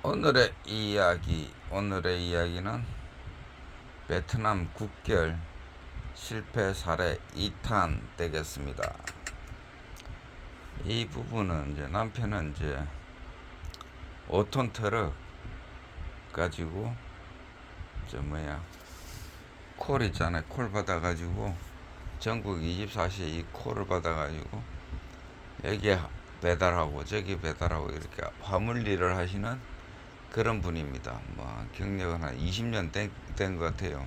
오늘의 이야기, 오늘의 이야기는 베트남 국결 실패 사례 2탄 되겠습니다. 이 부분은 이제 남편은 이제 5톤 트럭 가지고 저 뭐야 콜 있잖아요. 콜 받아가지고 전국 24시 이 콜을 받아가지고 여기 배달하고 저기 배달하고 이렇게 화물 일을 하시는 그런 분입니다. 뭐 경력은 한 20년 된 것 같아요.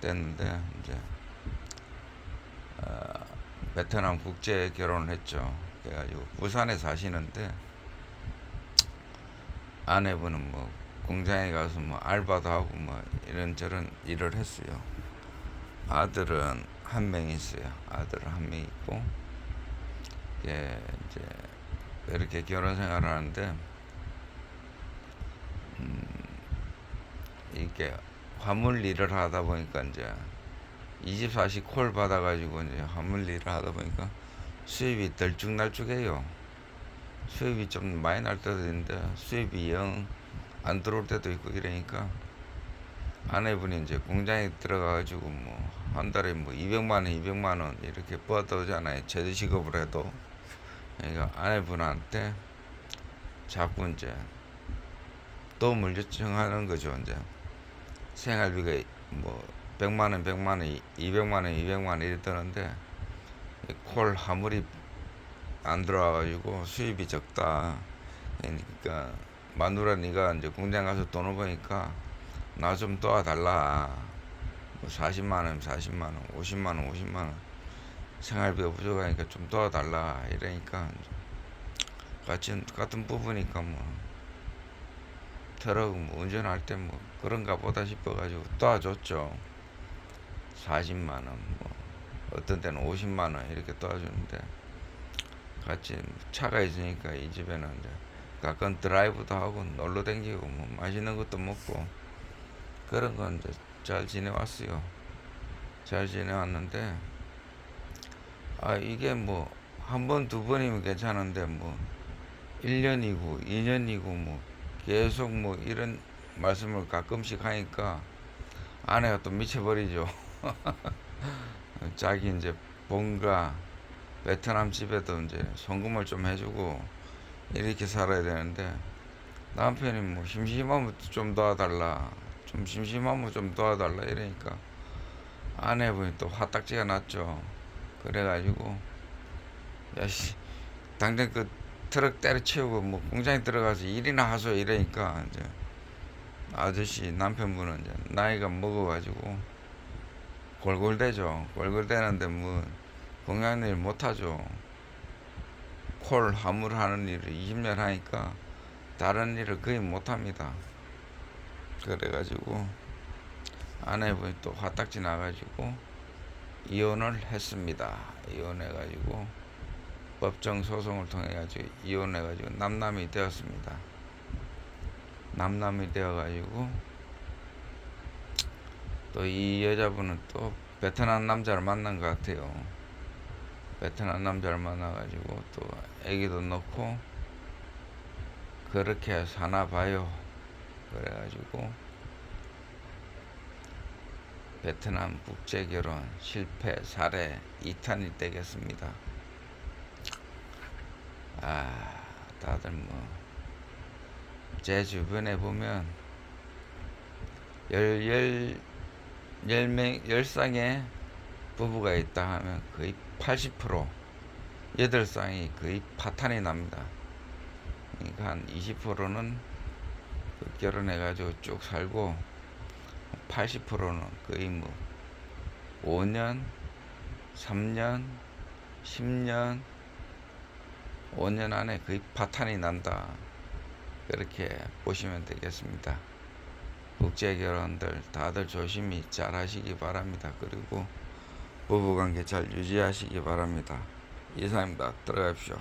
됐는데 이제 어, 베트남 국제 결혼을 했죠. 그래가지고 부산에 사시는데 아내분은 뭐 공장에 가서 뭐 알바도 하고 뭐 이런저런 일을 했어요. 아들은 한 명 있어요. 아들은 한 명 있고 예, 이제 이렇게 결혼 생활을 하는데 이게 화물 일을 하다 보니까 이제 24시 콜 받아가지고 이제 화물 일을 하다 보니까 수입이 들쭉날쭉해요. 수입이 좀 많이 날 때도 있는데 수입이 영 안 들어올 때도 있고 이러니까 아내분이 이제 공장에 들어가가지고 뭐 한 달에 뭐 200만 원, 200만 원 이렇게 뻗어오잖아요. 제대시급을 해도. 그러니까 아내분한테 자꾸 이제 도움을 요청하는 거죠. 이제 생활비가 뭐 100만 원, 100만 원, 200만 원, 200만 원 이래 뜨는데 이콜 화물이 안 들어와가지고 수입이 적다. 그러니까 마누라 네가 이제 공장 가서 돈을 버니까 나 좀 도와달라. 뭐 40만 원, 40만 원, 50만 원, 50만 원 생활비가 부족하니까 좀 도와달라 이러니까 같은 같은 부부니까 뭐 트럭 뭐 운전할 때 뭐 그런가 보다 싶어가지고 도와줬죠. 40만 원, 뭐 어떤 때는 50만 원 이렇게 도와주는데 같이 차가 있으니까 이 집에는 이제 가끔 드라이브도 하고 놀러 댕기고 뭐 맛있는 것도 먹고 그런 건 이제 잘 지내왔어요. 잘 지내왔는데 아 이게 뭐 한 번 두 번이면 괜찮은데 뭐 1년이고 2년이고 뭐 계속 뭐 이런 말씀을 가끔씩 하니까 아내가 또 미쳐버리죠. 자기 이제 본가 베트남 집에도 이제 송금을 좀 해주고 이렇게 살아야 되는데 남편이 뭐 심심하면 좀 도와달라 좀 심심하면 좀 도와달라 이러니까 아내분이 또 화딱지가 났죠 그래가지고 야씨 당장 그 트럭 때려치우고 뭐 공장에 들어가서 일이나 하소 이러니까 이제 아저씨 남편분은 이제 나이가 먹어가지고 골골대죠. 골골대는데 뭐 공장 일 못하죠. 콜 화물 하는 일을 20년 하니까 다른 일을 거의 못합니다. 그래가지고 아내분이 또 화딱지 나가지고 이혼을 했습니다. 이혼해가지고 법정 소송을 통해 가지고 이혼해 가지고 남남이 되었습니다. 남남이 되어 가지고 또 이 여자분은 또 베트남 남자를 만난 것 같아요. 베트남 남자를 만나 가지고 또 아기도 넣고 그렇게 사나 봐요. 그래 가지고 베트남 국제 결혼 실패 사례 2탄이 되겠습니다. 아, 다들 뭐, 제 주변에 보면, 열, 열, 열 명, 열 쌍의 부부가 있다 하면 거의 80%, 여덟 쌍이 거의 파탄이 납니다. 그러니까 한 20%는 결혼해가지고 쭉 살고, 80%는 거의 뭐, 5년, 3년, 10년, 5년 안에 거의 파탄이 난다. 그렇게 보시면 되겠습니다. 국제 결혼들 다들 조심히 잘 하시기 바랍니다. 그리고 부부관계 잘 유지하시기 바랍니다. 이상입니다. 들어가십시오.